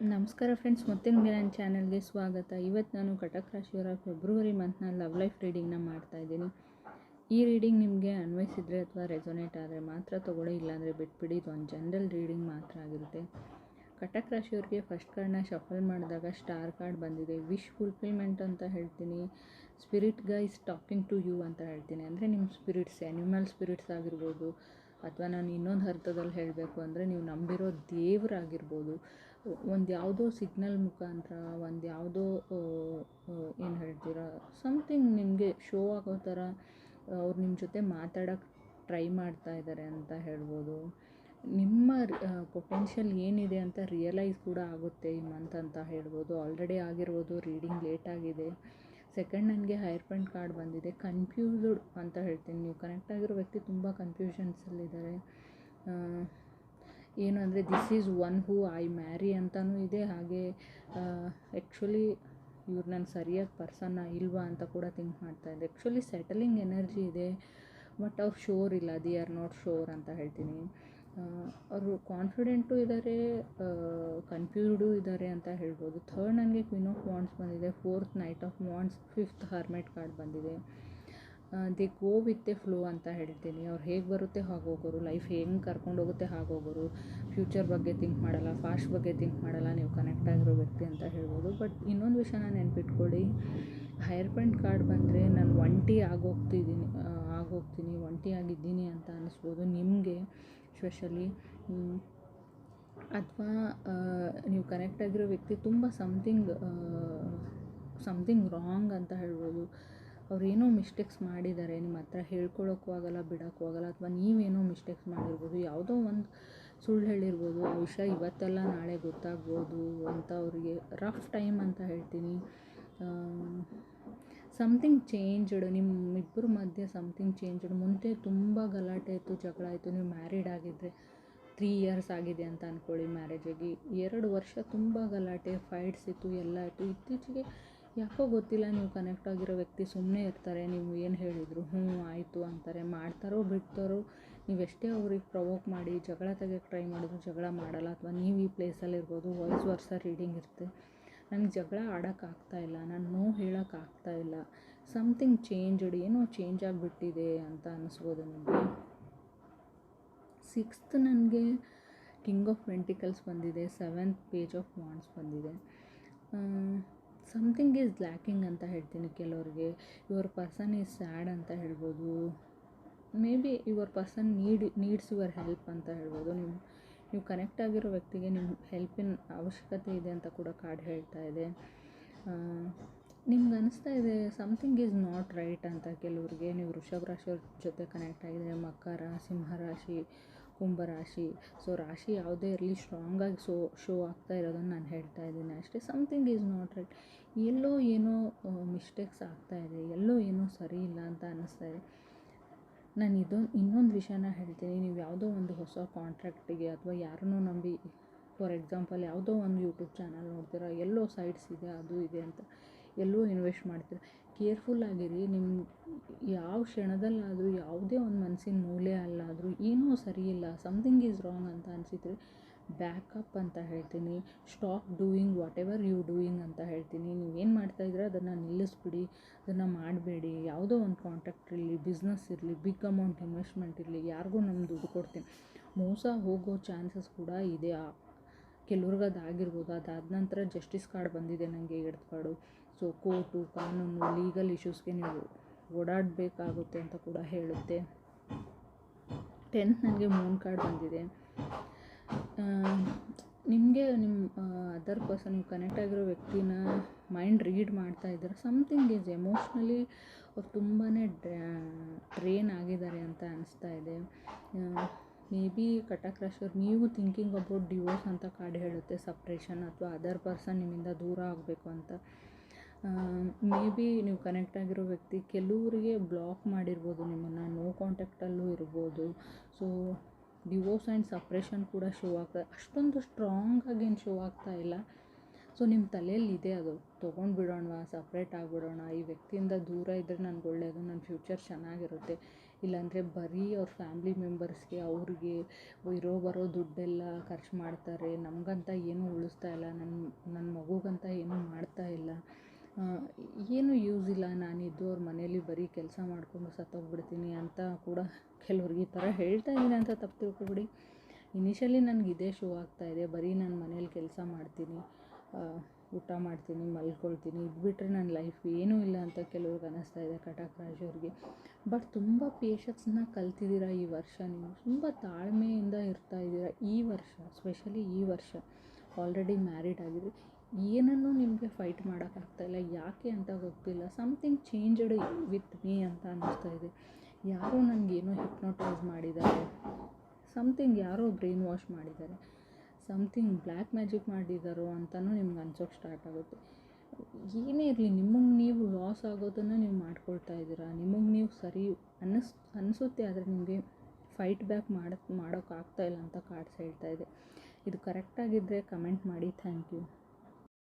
ನಮಸ್ಕಾರ ಫ್ರೆಂಡ್ಸ್ ಮತ್ತೆ ನಿಮಗೆ ನನ್ನ ಚಾನಲ್ಗೆ ಸ್ವಾಗತ. ಇವತ್ತು ನಾನು ಕಟಕ್ ರಾಶಿಯವರ ಫೆಬ್ರವರಿ ಮಂತ್ನ ಲವ್ ಲೈಫ್ ರೀಡಿಂಗ್ನ ಮಾಡ್ತಾ ಇದ್ದೀನಿ. ಈ ರೀಡಿಂಗ್ ನಿಮಗೆ ಅನ್ವಯಿಸಿದರೆ ಅಥವಾ ರೆಸೊನೇಟ್ ಆದರೆ ಮಾತ್ರ ತೊಗೊಳ್ಳಿ, ಇಲ್ಲಾಂದರೆ ಬಿಟ್ಬಿಡಿ. ಇದು ಒಂದು ಜನರಲ್ ರೀಡಿಂಗ್ ಮಾತ್ರ ಆಗಿರುತ್ತೆ. ಕಟಕ್ ರಾಶಿಯವ್ರಿಗೆ ಫಸ್ಟ್ ಕಾರ್ಡ್ನ ಶಫಲ್ ಮಾಡಿದಾಗ ಸ್ಟಾರ್ ಕಾರ್ಡ್ ಬಂದಿದೆ. ವಿಶ್ ಫುಲ್ಫಿಲ್ಮೆಂಟ್ ಅಂತ ಹೇಳ್ತೀನಿ. Spirit guys talking to you ಅಂತ ಹೇಳ್ತೀನಿ. ಅಂದರೆ ನಿಮ್ಮ ಸ್ಪಿರಿಟ್ಸ್ ಆ್ಯನಿಮಲ್ ಸ್ಪಿರಿಟ್ಸ್ ಆಗಿರ್ಬೋದು, ಅಥವಾ ನಾನು ಇನ್ನೊಂದು ಅರ್ಥದಲ್ಲಿ ಹೇಳಬೇಕು ಅಂದರೆ ನೀವು ನಂಬಿರೋ ದೇವರಾಗಿರ್ಬೋದು. ಒಂದು ಯಾವುದೋ ಸಿಗ್ನಲ್ ಮುಖಾಂತರ, ಒಂದು ಯಾವುದೋ ಏನು ಹೇಳ್ತೀರಾ ಸಮ್ಥಿಂಗ್ ನಿಮಗೆ ಶೋ ಆಗೋ ಥರ ಅವ್ರು ನಿಮ್ಮ ಜೊತೆ ಮಾತಾಡಕ್ಕೆ ಟ್ರೈ ಮಾಡ್ತಾ ಇದ್ದಾರೆ ಅಂತ ಹೇಳ್ಬೋದು. ನಿಮ್ಮ ಪೊಟೆನ್ಷಿಯಲ್ ಏನಿದೆ ಅಂತ ರಿಯಲೈಸ್ ಕೂಡ ಆಗುತ್ತೆ ಈ ಮಂತ್ ಅಂತ ಹೇಳ್ಬೋದು. ಆಲ್ರೆಡಿ ಆಗಿರ್ಬೋದು ರೀಡಿಂಗ್ ಲೇಟ್ ಆಗಿದೆ. ಸೆಕೆಂಡ್ ನನಗೆ ಹೈರ್ ಪಾಯಿಂಟ್ ಕಾರ್ಡ್ ಬಂದಿದೆ. ಕನ್ಫ್ಯೂಸ್ಡ್ ಅಂತ ಹೇಳ್ತೀನಿ. ನೀವು ಕನೆಕ್ಟ್ ಆಗಿರೋ ವ್ಯಕ್ತಿ ತುಂಬ ಕನ್ಫ್ಯೂಷನ್ಸಲ್ಲಿದ್ದಾರೆ ಏನು ಅಂದರೆ this is one who I marry ಅಂತಲೂ ಇದೆ. ಹಾಗೆ ಆ್ಯಕ್ಚುಲಿ ಇವ್ರು ನನ್ನ ಸರಿಯಾದ ಪರ್ಸನ್ನ ಇಲ್ವಾ ಅಂತ ಕೂಡ ಥಿಂಕ್ ಮಾಡ್ತಾ ಇದ್ದೆ. ಆ್ಯಕ್ಚುಲಿ ಸೆಟಲಿಂಗ್ ಎನರ್ಜಿ ಇದೆ ಬಟ್ ಅವ್ರು ಶೋರ್ ಇಲ್ಲ ದಿ ಆರ್ ನಾಟ್ ಶೋರ್ ಅಂತ ಹೇಳ್ತೀನಿ. ಅವರು ಕಾನ್ಫಿಡೆಂಟು ಇದ್ದಾರೆ ಕನ್ಫ್ಯೂಸ್ಡು ಇದ್ದಾರೆ ಅಂತ ಹೇಳ್ಬೋದು. ಥರ್ಡ್ ನನಗೆ ಕ್ವೀನ್ ಆಫ್ ವಾಂಡ್ಸ್ ಬಂದಿದೆ fourth knight of wands fifth hermit card ಬಂದಿದೆ. They go with a flow ಅಂತ ಹೇಳ್ತೀನಿ ಅವ್ರು ಹೇಗೆ ಬರುತ್ತೆ ಹಾಗೆ ಹೋಗೋರು, ಲೈಫ್ ಹೆಂಗೆ ಕರ್ಕೊಂಡು ಹೋಗುತ್ತೆ ಹಾಗೆ ಹೋಗೋರು, ಫ್ಯೂಚರ್ ಬಗ್ಗೆ ಥಿಂಕ್ ಮಾಡಲ್ಲ, ಫಾಸ್ಟ್ ಬಗ್ಗೆ ಥಿಂಕ್ ಮಾಡಲ್ಲ, ನೀವು ಕನೆಕ್ಟ್ ಆಗಿರೋ ವ್ಯಕ್ತಿ ಅಂತ ಹೇಳ್ಬೋದು. ಬಟ್ ಇನ್ನೊಂದು ವಿಷಯನ ನೆನ್ಪಿಟ್ಕೊಳ್ಳಿ. ಹೈರ್ ಪಾಯಿಂಟ್ ಕಾರ್ಡ್ ಬಂದರೆ ನಾನು ಒಂಟಿ ಆಗೋಗ್ತಿದ್ದೀನಿ ಆಗೋಗ್ತೀನಿ ಒಂಟಿ ಆಗಿದ್ದೀನಿ ಅಂತ ಅನ್ನಿಸ್ಬೋದು ನಿಮಗೆ ಸ್ಪೆಷಲಿ ಅಥವಾ ನೀವು ಕನೆಕ್ಟ್ ಆಗಿರೋ ವ್ಯಕ್ತಿ ತುಂಬ ಸಮ್ಥಿಂಗ್ ಸಮ್ಥಿಂಗ್ ರಾಂಗ್ ಅಂತ ಹೇಳ್ಬೋದು. ಅವ್ರು ಏನೋ ಮಿಸ್ಟೇಕ್ಸ್ ಮಾಡಿದ್ದಾರೆ, ನಿಮ್ಮ ಹತ್ರ ಹೇಳ್ಕೊಳ್ಳೋಕ್ಕೂ ಆಗಲ್ಲ, ಬಿಡೋಕ್ಕೂ ಆಗಲ್ಲ, ಅಥವಾ ನೀವೇನೋ ಮಿಸ್ಟೇಕ್ಸ್ ಮಾಡಿರ್ಬೋದು, ಯಾವುದೋ ಒಂದು ಸುಳ್ಳು ಹೇಳಿರ್ಬೋದು, ಆ ವಿಷಯ ಇವತ್ತೆಲ್ಲ ನಾಳೆ ಗೊತ್ತಾಗ್ಬೋದು ಅಂತ ಅವರಿಗೆ ರಫ್ ಟೈಮ್ ಅಂತ ಹೇಳ್ತೀನಿ. ಸಮ್ಥಿಂಗ್ ಚೇಂಜ್ಡ್ ನಿಮ್ಮಿಬ್ಬರ ಮಧ್ಯೆ ಸಮ್ಥಿಂಗ್ ಚೇಂಜ್ಡ್ ಮುಂದೆ ತುಂಬ ಗಲಾಟೆ ಇತ್ತು, ಜಗಳ ಆಯಿತು ನೀವು ಮ್ಯಾರಿಡ್ ಆಗಿದ್ದರೆ ತ್ರೀ ಇಯರ್ಸ್ ಆಗಿದೆ ಅಂತ ಅಂದ್ಕೊಳ್ಳಿ ಮ್ಯಾರೇಜಾಗಿ ಎರಡು ವರ್ಷ ತುಂಬ ಗಲಾಟೆ ಫೈಟ್ಸ್ ಇತ್ತು, ಎಲ್ಲ ಇತ್ತು. ಇತ್ತೀಚೆಗೆ ಯಾಕೋ ಗೊತ್ತಿಲ್ಲ, ನೀವು ಕನೆಕ್ಟ್ ಆಗಿರೋ ವ್ಯಕ್ತಿ ಸುಮ್ಮನೆ ಇರ್ತಾರೆ, ನೀವು ಏನು ಹೇಳಿದರು? ಹ್ಞೂ, ಆಯಿತು ಅಂತಾರೆ. ಮಾಡ್ತಾರೋ ಬಿಡ್ತಾರೋ ನೀವೆಷ್ಟೇ ಅವ್ರಿಗೆ ಪ್ರವೋಕ್ ಮಾಡಿ, ಜಗಳ ತೆಗಿಯೋಕ್ಕೆ ಟ್ರೈ ಮಾಡಿದ್ರು ಜಗಳ ಮಾಡಲ್ಲ ಅಥವಾ ನೀವು ಈ ಪ್ಲೇಸಲ್ಲಿ ಇರ್ಬೋದು ವಾಯ್ಸ್ ವರ್ಷ ರೀಡಿಂಗ್ ಇರುತ್ತೆ. ನನಗೆ ಜಗಳ ಆಡೋಕ್ಕಾಗ್ತಾ ಇಲ್ಲ, ನಾನು ನೋ ಹೇಳೋಕ್ಕಾಗ್ತಾ ಇಲ್ಲ. ಸಮಥಿಂಗ್ ಚೇಂಜ್ಡ್ ಏನೋ ಚೇಂಜ್ ಆಗಿಬಿಟ್ಟಿದೆ ಅಂತ ಅನ್ನಿಸ್ಬೋದು ನಿಮಗೆ? ಸಿಕ್ಸ್ತ್ ನನಗೆ ಕಿಂಗ್ ಆಫ್ ವೆಂಟಿಕಲ್ಸ್ ಬಂದಿದೆ ಸೆವೆಂತ್ ಪೇಜ್ ಆಫ್ ವಾಂಡ್ಸ್ ಬಂದಿದೆ. ಸಮಥಿಂಗ್ ಈಸ್ ಲ್ಯಾಕಿಂಗ್ ಅಂತ ಹೇಳ್ತೀನಿ ಕೆಲವ್ರಿಗೆ. ಯುವರ್ ಪರ್ಸನ್ ಈಸ್ ಸ್ಯಾಡ್ ಅಂತ ಹೇಳ್ಬೋದು. Maybe your person need needs your help ಅಂತ ಹೇಳ್ಬೋದು. ನಿಮ್ಮ ನೀವು ಕನೆಕ್ಟ್ ಆಗಿರೋ ವ್ಯಕ್ತಿಗೆ ನಿಮ್ಮ ಹೆಲ್ಪಿನ ಅವಶ್ಯಕತೆ ಇದೆ ಅಂತ ಕೂಡ ಕಾರ್ಡ್ ಹೇಳ್ತಾ ಇದೆ. ನಿಮ್ಗೆ ಅನಿಸ್ತಾ ಇದೆ ಸಮಥಿಂಗ್ ಈಸ್ ನಾಟ್ ರೈಟ್ ಅಂತ ಕೆಲವ್ರಿಗೆ? ನೀವು ವೃಷಭ ರಾಶಿಯವ್ರ ಜೊತೆ ಕನೆಕ್ಟ್ ಆಗಿದೆ ಮಕರ ಸಿಂಹರಾಶಿ ಕುಂಭರಾಶಿ ಸೊ ರಾಶಿ ಯಾವುದೇ ಇರಲಿ ಸ್ಟ್ರಾಂಗಾಗಿ ಸೋ ಶೋ ಆಗ್ತಾ ಇರೋದನ್ನು ನಾನು ಹೇಳ್ತಾ ಇದ್ದೀನಿ. ಅಷ್ಟೇ ಸಮ್ಥಿಂಗ್ ಈಸ್ ನಾಟ್ ರೈಟ್ ಎಲ್ಲೋ ಏನೋ ಮಿಸ್ಟೇಕ್ಸ್ ಆಗ್ತಾ ಇದೆ. ಎಲ್ಲೋ ಏನೋ ಸರಿ ಇಲ್ಲ ಅಂತ ಅನ್ನಿಸ್ತಾ ಇದೆ. ನಾನು ಇದೊಂದು, ಇನ್ನೊಂದು ವಿಷಯನ ಹೇಳ್ತೀನಿ. ನೀವು ಯಾವುದೋ ಒಂದು ಹೊಸ ಕಾಂಟ್ರಾಕ್ಟಿಗೆ ಅಥವಾ ಯಾರನ್ನೋ ನಂಬಿ ಫಾರ್ ಎಕ್ಸಾಂಪಲ್ ಯಾವುದೋ ಒಂದು ಯೂಟ್ಯೂಬ್ ಚಾನಲ್ ನೋಡ್ತೀರ, ಎಲ್ಲೋ ಸೈಟ್ಸ್ ಇದೆ, ಅದು ಇದೆ ಅಂತ ಎಲ್ಲೋ ಇನ್ವೆಸ್ಟ್ ಮಾಡ್ತೀರ. ಕೇರ್ಫುಲ್ ಆಗಿರಿ ನಿಮ್ಮ ಯಾವ ಕ್ಷಣದಲ್ಲಾದರೂ, ಯಾವುದೇ ಒಂದು ಮನಸ್ಸಿನ ಮೂಲೆ ಅಲ್ಲಾದರೂ, ಏನೂ ಸರಿಯಿಲ್ಲ ಸಮಥಿಂಗ್ ಈಸ್ ರಾಂಗ್ ಅಂತ ಅನಿಸಿದ್ರೆ ಬ್ಯಾಕಪ್ ಅಂತ ಹೇಳ್ತೀನಿ stop doing whatever you doing ಅಂತ ಹೇಳ್ತೀನಿ ನೀವು ಏನು ಮಾಡ್ತಾಯಿದ್ರೆ ಅದನ್ನು ನಿಲ್ಲಿಸ್ಬಿಡಿ, ಅದನ್ನು ಮಾಡಬೇಡಿ, ಯಾವುದೋ ಒಂದು ಕಾಂಟ್ರಾಕ್ಟ್ ಇರಲಿ ಬಿಸ್ನೆಸ್ ಇರಲಿ ಬಿಗ್ ಅಮೌಂಟ್ ಇನ್ವೆಸ್ಟ್ಮೆಂಟ್ ಇರಲಿ, ಯಾರಿಗೂ ನಮ್ಮ ದುಡ್ಡು ಕೊಡ್ತೀನಿ. ಮೋಸ ಹೋಗೋ ಚಾನ್ಸಸ್ ಕೂಡ ಇದೆ. ಕೆಲವ್ರಿಗೆ ಅದಾಗಿರ್ಬೋದು ಅದಾದ ನಂತರ ಜಸ್ಟಿಸ್ ಕಾರ್ಡ್ ಬಂದಿದೆ ನನಗೆ ಎಡ್ದು ಕಾರ್ಡು ಸೊ ಕೋರ್ಟು ಕಾನೂನು ಲೀಗಲ್ ಇಶ್ಯೂಸ್ಗೆ ನೀವು ಓಡಾಡಬೇಕಾಗುತ್ತೆ ಅಂತ ಕೂಡ ಹೇಳುತ್ತೆ. ಟೆಂತ್ ನನಗೆ ಮೂನ್ ಕಾರ್ಡ್ ಬಂದಿದೆ. ನಿಮಗೆ ನಿಮ್ಮ ಅದರ್ ಪರ್ಸನ್ ನೀವು ಕನೆಕ್ಟ್ ಆಗಿರೋ ವ್ಯಕ್ತಿನ ಮೈಂಡ್ ರೀಡ್ ಮಾಡ್ತಾ ಇದ್ದಾರೆ? ಸಮಥಿಂಗ್ ಈಸ್ ಎಮೋಷ್ನಲಿ ಅವ್ರು ತುಂಬಾ ಟ್ರೈನ್ ಆಗಿದ್ದಾರೆ ಅಂತ ಅನಿಸ್ತಾ ಇದೆ. ಮೇ ಬಿ ಕಟಕ್ ರಾಶಿಯವ್ರು ನೀವು ಥಿಂಕಿಂಗ್ ಅಬೌಟ್ ಡಿವೋರ್ಸ್ ಅಂತ ಕಾರ್ಡ್ ಹೇಳುತ್ತೆ ಸಪ್ರೇಷನ್ ಅಥವಾ ಅದರ್ ಪರ್ಸನ್ ನಿಮ್ಮಿಂದ ದೂರ ಆಗಬೇಕು ಅಂತ. ಮೇ ಬಿ ನೀವು ಕನೆಕ್ಟ್ ಆಗಿರೋ ವ್ಯಕ್ತಿ ಕೆಲವರಿಗೆ ಬ್ಲಾಕ್ ಮಾಡಿರ್ಬೋದು, ನಿಮ್ಮನ್ನು ನೋ ಕಾಂಟ್ಯಾಕ್ಟಲ್ಲೂ ಇರ್ಬೋದು. ಸೊ ಡಿವೋರ್ಸ್ ಆ್ಯಂಡ್ ಸಪ್ರೇಷನ್ ಕೂಡ ಶೋ ಆಗ್ತದೆ ಅಷ್ಟೊಂದು ಸ್ಟ್ರಾಂಗಾಗಿ ಏನು ಶೋ ಆಗ್ತಾ ಇಲ್ಲ. ಸೊ ನಿಮ್ಮ ತಲೆಯಲ್ಲಿ ಇದೆ ಅದು. ತೊಗೊಂಡು ಬಿಡೋಣವಾ ಸಪ್ರೇಟ್ ಆಗಿಬಿಡೋಣ. ಈ ವ್ಯಕ್ತಿಯಿಂದ ದೂರ ಇದ್ದರೆ ನನಗೆ ಒಳ್ಳೆಯದು ನನ್ನ ಫ್ಯೂಚರ್ ಚೆನ್ನಾಗಿರುತ್ತೆ. ಇಲ್ಲಾಂದರೆ ಬರೀ ಅವ್ರ ಫ್ಯಾಮ್ಲಿ ಮೆಂಬರ್ಸ್ಗೆ ಅವ್ರಿಗೆ ಇರೋ ಬರೋ ದುಡ್ಡೆಲ್ಲ ಖರ್ಚು ಮಾಡ್ತಾರೆ. ನಮಗಂತ ಏನೂ ಉಳಿಸ್ತಾ ಇಲ್ಲ. ನನ್ನ ನನ್ನ ಮಗುಗಂತ ಏನೂ ಮಾಡ್ತಾ ಇಲ್ಲ. ಏನೂ ಯೂಸ್ ಇಲ್ಲ. ನಾನಿದ್ದು ಅವ್ರ ಮನೇಲಿ ಬರೀ ಕೆಲಸ ಮಾಡಿಕೊಂಡು ಸತ್ತೋಗ್ಬಿಡ್ತೀನಿ ಅಂತ ಕೂಡ ಕೆಲವ್ರಿಗೆ ಈ ಥರ ಹೇಳ್ತಾ ಇದ್ದೀನಿ ಅಂತ ತಪ್ಪು ತಿಳ್ಕೊಬಿಡಿ. ಇನಿಷಿಯಲಿ ನನಗೆ ಇದೇ ಶೋ ಆಗ್ತಾಯಿದೆ ಬರೀ ನಾನು ಮನೇಲಿ ಕೆಲಸ ಮಾಡ್ತೀನಿ ಊಟ ಮಾಡ್ತೀನಿ, ಮಲ್ಕೊಳ್ತೀನಿ. ಇದು ಬಿಟ್ಟರೆ ನನ್ನ ಲೈಫ್ ಏನೂ ಇಲ್ಲ ಅಂತ ಕೆಲವ್ರಿಗೆ ಅನ್ನಿಸ್ತಾ ಇದೆ ಕಟಕ್ ರಾಜ್ ಅವ್ರಿಗೆ. ಬಟ್ ತುಂಬ ಪೇಷನ್ಸ್ನ ಕಲ್ತಿದ್ದೀರ ಈ ವರ್ಷ ನೀವು? ತುಂಬ ತಾಳ್ಮೆಯಿಂದ ಇರ್ತಾ ಇದ್ದೀರ ಈ ವರ್ಷ ಸ್ಪೆಷಲಿ ಈ ವರ್ಷ. ಆಲ್ರೆಡಿ ಮ್ಯಾರಿಡ್ ಆಗಿದ್ರಿ. ಏನನ್ನೂ ನಿಮಗೆ ಫೈಟ್ ಮಾಡೋಕ್ಕಾಗ್ತಾಯಿಲ್ಲ ಯಾಕೆ ಅಂತ ಗೊತ್ತಿಲ್ಲ. ಸಮಥಿಂಗ್ ಚೇಂಜ್ಡ್ ವಿತ್ ಮೀ ಅಂತ ಅನ್ನಿಸ್ತಾ ಇದೆ. ಯಾರೋ ನನಗೇನೋ ಹಿಪ್ನೋಟೈಸ್ ಮಾಡಿದ್ದಾರೆ. ಸಮ್ಥಿಂಗ್ ಯಾರೋ ಬ್ರೈನ್ ವಾಶ್ ಮಾಡಿದ್ದಾರೆ. ಸಮ್ಥಿಂಗ್ ಬ್ಲ್ಯಾಕ್ ಮ್ಯಾಜಿಕ್ ಮಾಡಿದ್ದಾರೋ ಅಂತಲೂ ನಿಮ್ಗೆ ಅನ್ಸೋಕ್ಕೆ ಸ್ಟಾರ್ಟ್ ಆಗುತ್ತೆ. ಏನೇ ಇರಲಿ, ನಿಮಗೆ ನೀವು ಲಾಸ್ ಆಗೋದನ್ನು ನೀವು ಮಾಡ್ಕೊಳ್ತಾ ಇದ್ದೀರಾ. ನಿಮಗೆ ನೀವು ಸರಿ ಅನ್ನಿಸ್, ಅನಿಸುತ್ತೆ ಆದರೆ ನಿಮಗೆ ಫೈಟ್ ಬ್ಯಾಕ್ ಮಾಡೋಕ್ಕೆ ಮಾಡೋಕ್ಕಾಗ್ತಾಯಿಲ್ಲ ಅಂತ ಕಾರ್ಡ್ಸ್ ಹೇಳ್ತಾ ಇದೆ. ಇದು ಕರೆಕ್ಟಾಗಿದ್ದರೆ ಕಮೆಂಟ್ ಮಾಡಿ. Thank you